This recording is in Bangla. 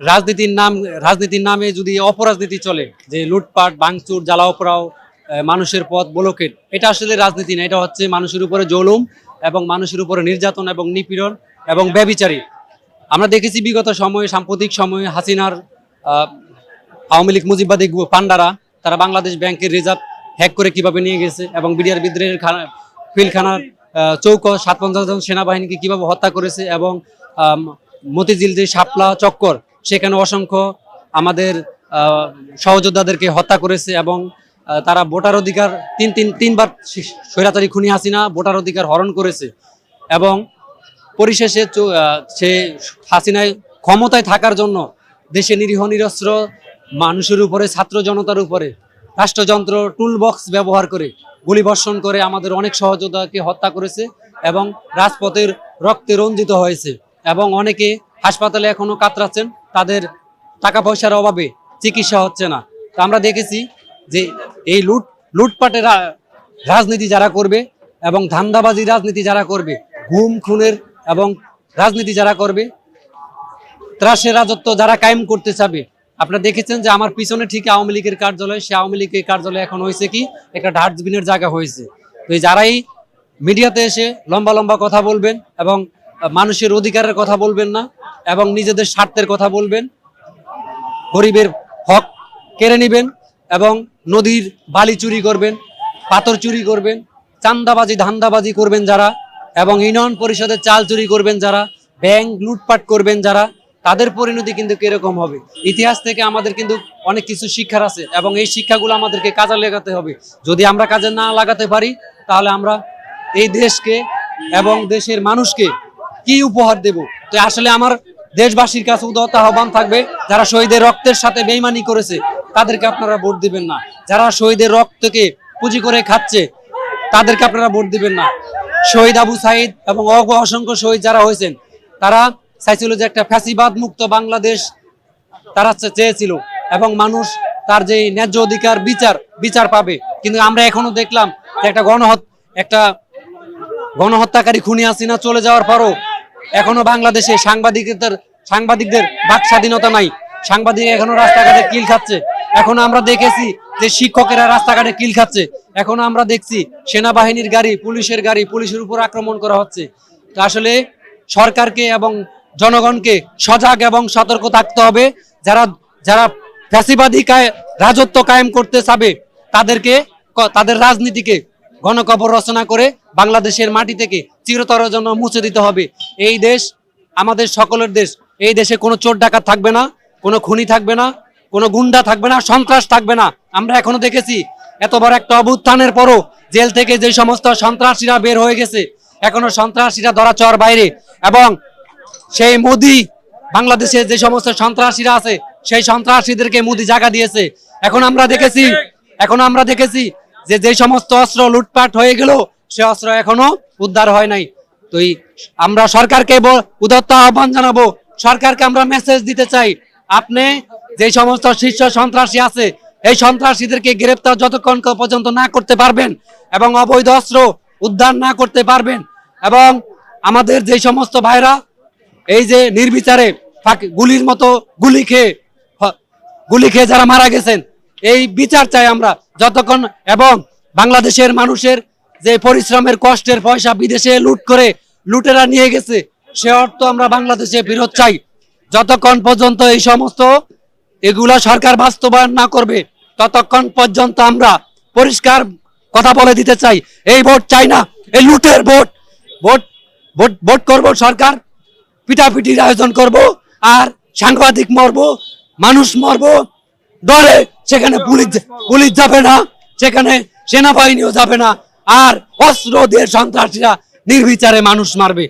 রাজনীতির নাম রাজনীতির নামে যদি অপরাজনীতি চলে যে লুটপাট ভাঙচুর জ্বালাও পোড়াও মানুষের পথ ব্লকেট এটা আসলে রাজনীতি না এটা হচ্ছে মানুষের উপরে জুলুম এবং মানুষের উপরে নির্যাতন এবং নিপীড়ন এবং ব্যবিচারী। আমরা দেখেছি বিগত সময়ে সাম্প্রতিক সময়ে হাসিনার আওয়ামী লীগ মুজিববাদী গু- পান্ডারা তারা বাংলাদেশ ব্যাংকের রিজার্ভ হ্যাক করে কীভাবে নিয়ে গেছে এবং বিডিআর বিদ্রোহের আহ, চৌক সাত পঞ্চাশ জন সেনাবাহিনীকে কীভাবে হত্যা করেছে এবং মতিঝিল যে শাপলা চক্কর সেখানে অসংখ্য আমাদের সহযোদ্ধাদেরকে হত্যা করেছে এবং তারা ভোটার অধিকার তিন তিন, তিনবার স্বৈরাচারী খুনি হাসিনা ভোটার অধিকার হরণ করেছে এবং পরিশেষে সে হাসিনায় ক্ষমতায় থাকার জন্য দেশে নিরীহ নিরস্ত্র মানুষের উপরে, ছাত্র জনতার উপরে রাষ্ট্রযন্ত্র টুল বক্স ব্যবহার করে গুলিবর্ষণ করে আমাদের অনেক সহযোদ্ধাকে হত্যা করেছে এবং রাজপথের রক্তে রঞ্জিত হয়েছে এবং অনেকে হাসপাতালে এখনও কাতরাচ্ছেন, তাদের টাকা পয়সার অভাবে চিকিৎসা হচ্ছে না। তা আমরা দেখেছি যে এই লুট, লুটপাটের রাজনীতি যারা করবে এবং ধান্দাবাজি রাজনীতি যারা করবে, ঘুম, খুনের এবং রাজনীতি যারা করবে, ত্রাসের রাজত্ব যারা কায়েম করতে চাবে। আপনারা দেখেছেন যে আমার পিছনে ঠিক আওয়ামী লীগের কার্যালয় সে আওয়ামী লীগের কার্যালয় এখন হয়েছে কি? একটা ডাস্টবিনের জায়গা হয়েছে। তো এই যারাই মিডিয়াতে এসে লম্বা লম্বা কথা বলবেন এবং মানুষের অধিকারের কথা বলবেন না এবং নিজেদের স্বার্থের কথা বলবেন। গরিবের হক কেড়ে নেবেন এবং নদীর বালি চুরি করবেন, পাথর চুরি করবেন, চান্দাবাজি, ধান্দাবাজি করবেন যারা এবং ইউনিয়ন পরিষদের চাল চুরি করবেন যারা, ব্যাংক লুটপাট করবেন যারা, তাদের পরিণতি কিন্তু কীরকম হবে? ইতিহাস থেকে আমাদের কিন্তু অনেক কিছু শিক্ষার আছে এবং এই শিক্ষাগুলো আমাদেরকে কাজে লাগাতে হবে। যদি আমরা কাজে না লাগাতে পারি, তাহলে আমরা এই দেশকে এবং দেশের মানুষকে কি উপহার দেব? তো আসলে আমার দেশবাসীর কাছে উদাহত আহ্বান থাকবে, যারা শহীদের রক্তের সাথে বেইমানি করেছে, তাদেরকে আপনারা ভোট দিবেন না। যারা শহীদের রক্তকে পুঁজি করে খাচ্ছে, তাদেরকে আপনারা ভোট দিবেন না। শহীদ আবু সাইদ এবং অসংখ্য শহীদ যারা হয়েছেন, তারা চাইছিল যে একটা ফ্যাসিবাদ মুক্ত বাংলাদেশ তারা চেয়েছিল এবং মানুষ তার যে ন্যায্য অধিকার বিচার বিচার পাবে। কিন্তু আমরা এখনও দেখলাম যে একটা গণহত একটা গণহত্যাকারী খুনি হাসিনা চলে যাওয়ার পরও এখনও বাংলাদেশে সাংবাদিকদের সাংবাদিকদের বাক স্বাধীনতা নাই। সাংবাদিক এখনও রাস্তাঘাটে কিল খাচ্ছে। এখনও আমরা দেখেছি যে শিক্ষকেরা রাস্তাঘাটে কিল খাচ্ছে। এখনও আমরা দেখছি সেনাবাহিনীর গাড়ি, পুলিশের গাড়ি, পুলিশের উপর আক্রমণ করা হচ্ছে। তো আসলে সরকারকে এবং জনগণকে সজাগ এবং সতর্ক থাকতে হবে। যারা যারা ফ্যাসিবাদী রাজত্ব কায়েম করতে চাবে, তাদেরকে তাদের রাজনীতিকে গণকবর রচনা করে বাংলাদেশের মাটি থেকে চিরতরের জন্য মুছে দিতে হবে। এই দেশ আমাদের সকলের দেশ। এই দেশে কোনো চোর ডাকাত থাকবে না, কোনো খুনি থাকবে না, কোনো গুন্ডা থাকবে না, সন্ত্রাস থাকবে না। আমরা এখনও দেখেছি এত বড় একটা অভ্যুত্থানের পরও জেল থেকে যে সমস্ত সন্ত্রাসীরা বের হয়ে গেছে, এখনও সন্ত্রাসীরা ধরা চর বাইরে এবং সেই মোদি বাংলাদেশে যে সমস্ত সন্ত্রাসীরা আছে, সেই সন্ত্রাসীদেরকে মোদি জায়গা দিয়েছে। এখন আমরা দেখেছি, এখন আমরা দেখেছি যে যে সমস্ত অস্ত্র লুটপাট হয়ে গেল সে অস্ত্র এখনও উদ্ধার হয় নাই। তো আমরা সরকারকে উদাত্ত আহ্বান জানাব, সরকারকে আমরা মেসেজ দিতে চাই। আপনি যে সমস্ত শীর্ষ সন্ত্রাসী আছে, এই সন্ত্রাসীদেরকে গ্রেপ্তার যতক্ষণ পর্যন্ত না করতে পারবেন এবং অবৈধ অস্ত্র উদ্ধার না করতে পারবেন এবং আমাদের যে সমস্ত ভাইরা, এই যে নির্বিচারে গুলির মতো গুলি খেয়ে গুলি খেয়ে যারা মারা গেছেন, এই বিচার চাই আমরা যতক্ষণ এবং বাংলাদেশের মানুষের যে পরিশ্রমের কষ্টের পয়সা বিদেশে লুট করে লুটেরা নিয়ে গেছে, সে অর্থ আমরা বাংলাদেশে ফেরত চাই। যতক্ষণ পর্যন্ত এই সমস্ত এগুলা সরকার বাস্তবায়ন না করবে, ততক্ষণ পর্যন্ত আমরা পরিষ্কার কথা বলে দিতে চাই, এই ভোট চাই না, এই লুটের ভোট। ভোট ভোট ভোট করব সরকার পিটাপিটির আয়োজন করব, আর সাংবাদিক মরবো, মানুষ মরবো ডরে সেখানে পুলিশ পুলিশ যাবে না, সেখানে সেনাবাহিনীও যাবে না। আর অস্ত্র দিয়ে সন্ত্রাসীরা নির্বিচারে মানুষ মারবে।